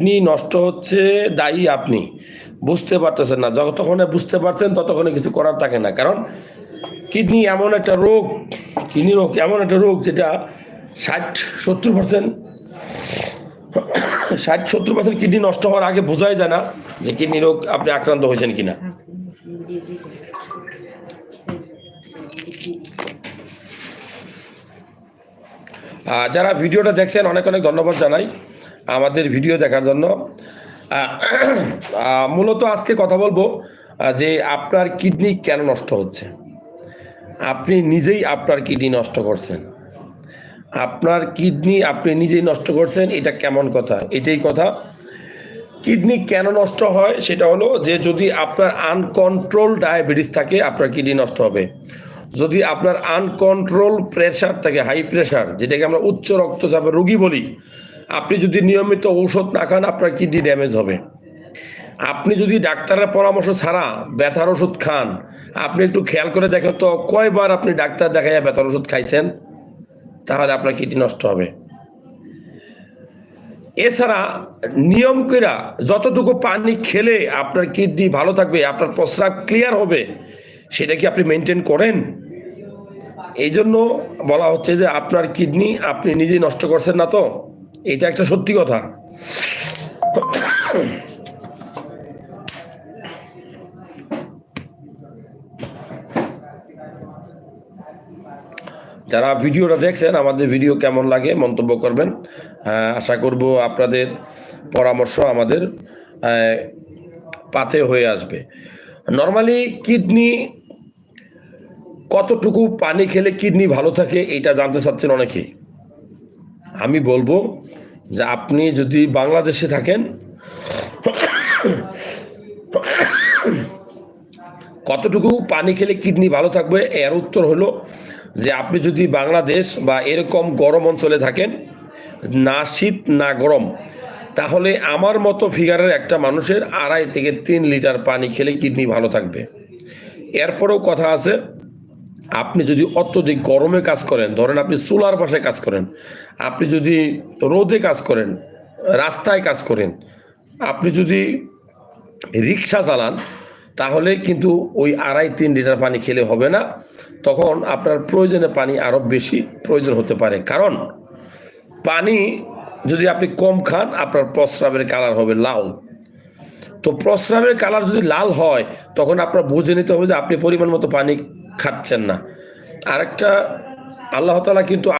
Kidney নষ্ট হচ্ছে, দায়ী আপনি। বুঝতে পারতেছেন না। যতক্ষণে বুঝতে পারছেন, ততক্ষণে কিছু করার থাকে না। কারণ কিডনি এমন একটা রোগ, কিডনি রোগ এমন একটা রোগ যেটা ষাট, সত্তর পার্সেন্ট ষাট, সত্তর পার্সেন্ট কিডনি নষ্ট হওয়ার আগে বোঝাই যায় না যে কিডনি রোগ আপনি আক্রান্ত হয়েছেন কিনা। যারা ভিডিওটা দেখছেন, অনেক অনেক ধন্যবাদ জানাই। আমাদের ভিডিও দেখার জন্য। মূলত আজকে কথা বলব যে আপনার কিডনি কেন নষ্ট হচ্ছে? আপনি নিজেই আপনার কিডনি নষ্ট করছেন। আপনার কিডনি আপনি নিজেই নষ্ট করছেন, এটা কেমন কথা? এটাই কথা। কিডনি কেন নষ্ট হয় সেটা হলো যে যদি আপনার আনকন্ট্রোল ডায়াবেটিস থাকে, আপনার কিডনি নষ্ট হবে। যদি আপনার আনকন্ট্রোল প্রেশার থাকে, হাই প্রেশার, যেটাকে আমরা উচ্চ রক্তচাপের রোগী বলি আপনি যদি নিয়মিত ঔষধ না খান, আপনার কিডনি ড্যামেজ হবে। আপনি যদি ডাক্তারের পরামর্শ ছাড়া ব্যথার ওষুধ খান, আপনি একটু খেয়াল করে দেখেন তো, কয়বার আপনি ডাক্তার দেখাইয়া ব্যথার ওষুধ খাইছেন? তাহলে আপনার কিডনি নষ্ট হবে। এছাড়া নিয়ম কইরা যতটুকু পানি খেলে আপনার কিডনি ভালো থাকবে, আপনার প্রস্রাব ক্লিয়ার হবে, সেটা কি আপনি মেনটেন করেন? এই জন্য বলা হচ্ছে যে, আপনার কিডনি আপনি নিজেই নষ্ট করছেন না তো? এটা একটা সত্যি কথা। যারা ভিডিওটা দেখছেন, আমাদের ভিডিও কেমন লাগে মন্তব্য করবেন। আশা করব আপনাদের পরামর্শ আমাদের পাতে হয়ে আসবে। নর্মালি কিডনি কতটুকু পানি খেলে কিডনি ভালো থাকে, এটা জানতে চাচ্ছেন অনেকেই। আমি বলব যে আপনি যদি বাংলাদেশে থাকেন, কতটুকু পানি খেলে কিডনি ভালো থাকবে? এর উত্তর হলো যে আপনি যদি বাংলাদেশ বা এরকম গরম অঞ্চলে থাকেন, না শীত, না গরম, তাহলে আমার মতো ফিগারের একটা মানুষের আড়াই থেকে তিন লিটার পানি খেলে কিডনি ভালো থাকবে। এরপরেও কথা আছে আপনি যদি অত্যধিক গরমে কাজ করেন, ধরেন আপনি চুলার পাশে কাজ করেন, আপনি যদি রোদে কাজ করেন, রাস্তায় কাজ করেন, আপনি যদি রিক্সা চালান, তাহলে কিন্তু ওই আড়াই তিন লিটার পানি খেলে হবে না। তখন আপনার প্রয়োজনে পানি আরও বেশি প্রয়োজন হতে পারে। কারণ পানি যদি আপনি কম খান, আপনার প্রস্রাবের কালার হবে লাল। তো প্রস্রাবের কালার যদি লাল হয়, তখন আপনার বুঝে নিতে হবে যে আপনি পরিমাণ মতো পানি খাচ্ছেন না। আরেকটা আল্লাহ তালা কিন্তু